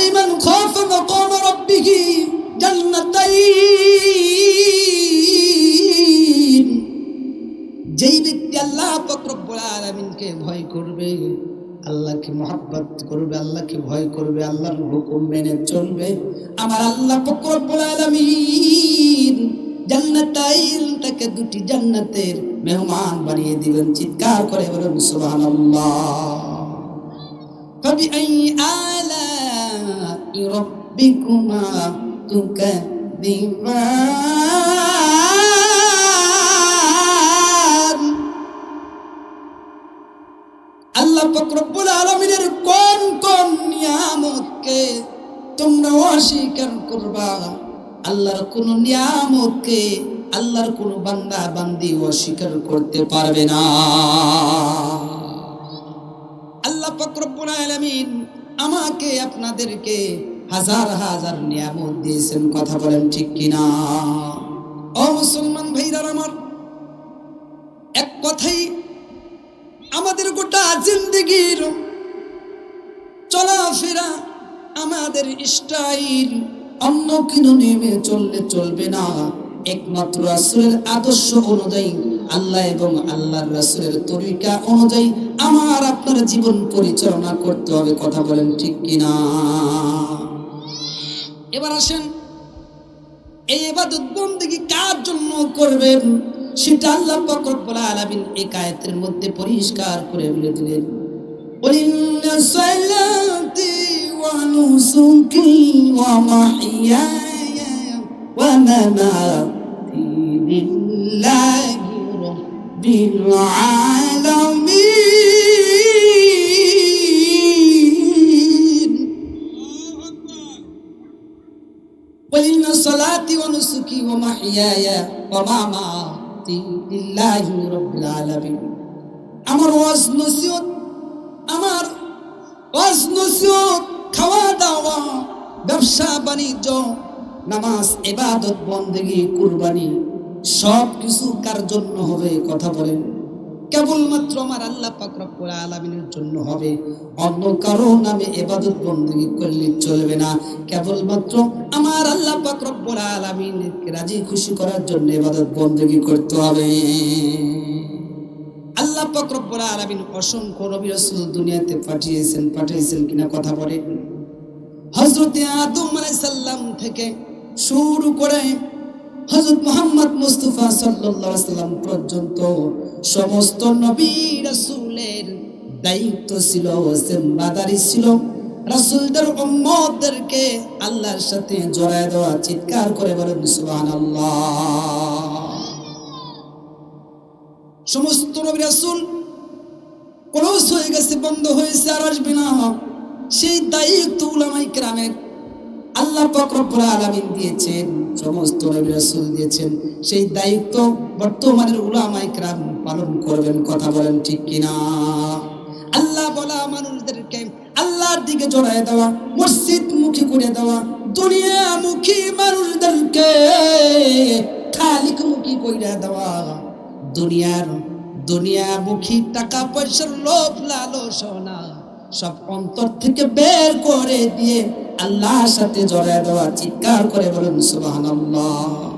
ولمن خاف مقام ربه جنتين যেই ব্যক্তি আল্লাহ পাক রব্বুল আলামিনকে ভয় করবে আল্লাহকে মহাব্বত করবে আল্লাহকে ভয় করবে আল্লাহর হুকুম মেনে চলবে আমার আল্লাহ পাক রব্বুল আলামিন জান্নাতাইন তাকে দুটি জান্নাতের মেহমান বানিয়ে দিবেন চিৎকার করে বলুন সুবহানাল্লাহ فبأي آلاء ربكما تكذبان আল্লাহ ফকরবুল আলমিনের কোন কোন নিয়ামতকে তোমরা অস্বীকার করবা আল্লাহর কোন নিয়ামতকে আল্লাহর কোন বান্দা বান্দি অস্বীকার করতে পারবে না আল্লাহ ফকরবুল আলমিন আমাকে আপনাদেরকে হাজার হাজার নিয়ামত দিয়েছেন, কথা বলেন ঠিক কিনা? ও মুসলমান ভাইরার আমার, এক কথাই, আমাদের গোটা জিন্দগির চলাফেরা আমাদের স্টাইল অন্য কিছু নেমে চললে চলবে না। একমাত্র রাসূলের আদর্শ অনুযায়ী, আল্লাহ এবং আল্লাহর রাসূলের তরিকা অনুযায়ী আমার আপনার জীবন পরিচালনা করতে হবে, কথা বলেন ঠিক কিনা? এবার আসেন এই ইবাদত বন্দেগী কার জন্য করবেন সেটা আল্লাহ পাক রব্বুল আলামিন এই আয়াতের মধ্যে পরিষ্কার করে বলে দিলেন قل إن صلاتي ونسكي ومحياي ومماتي لله رب العالمين ইন সালাতি ওয়া নুসুকি ওয়া মাহইয়ায়া ওয়া মামাতি লিল্লাহি রাব্বিল আলামিন। আমার ওয়াজ নসিহত, আমার ওয়াজ নসিহত, খাওয়া দাওয়া, ব্যবসা বাণিজ্য, নামাজ, ইবাদত, বন্দেগী, কুরবানি সব কিছু কার জন্য হবে কথা বলেন। কেবলমাত্র আমার আল্লাহ পাক রব্বুল আলামিনের জন্য হবে। অন্য কারও নামে ইবাদত বন্দেগি করলে চলবে না। কেবলমাত্র আমার আল্লাহ পাক রব্বুল আলামিনকে রাজি খুশি করার জন্য ইবাদত বন্দেগি করতে হবে। আল্লাহ পাক রব্বুল আলামিন অসংখ্য নবী দুনিয়াতে পাঠিয়েছেন পাঠিয়েছেন কিনা কথা বলেন। হযরত আদম আলাইহিস সালাম থেকে শুরু করে হযরত মুহাম্মদ মুস্তাফা সাল্লাম পর্যন্ত সমস্ত নবী দায়িত্ব ছিল, জিম্মাদারি ছিল। আল্লাহর সাথে জড়ায় দেওয়া, চিৎকার করে বলেন সমস্ত নবী রাসূল ক্লোজ হয়ে গেছে, বন্ধ হয়েছে, আর আসবে না। সেই দায়িত্ব উলামাই আলামিন দিয়েছেন, সমস্ত দিয়েছেন। সেই দায়িত্ব বর্তমানের কেরাম পালন করবেন, কথা বলেন ঠিক কিনা? আল্লাহ বলা মানুষদেরকে আল্লাহর দিকে জড়ায় দেওয়া মসজিদ মুখী করে দেওয়া দুনিয়া মুখী মানুষদেরকে খালিক মুখী করে দেওয়া, দুনিয়ার দুনিয়ামুখী টাকা পয়সার লোভ লালসনা সব অন্তর থেকে বের করে দিয়ে আল্লাহর সাথে জড়ায় দেওয়া চিৎকার করে বলুন সুবহানাল্লাহ।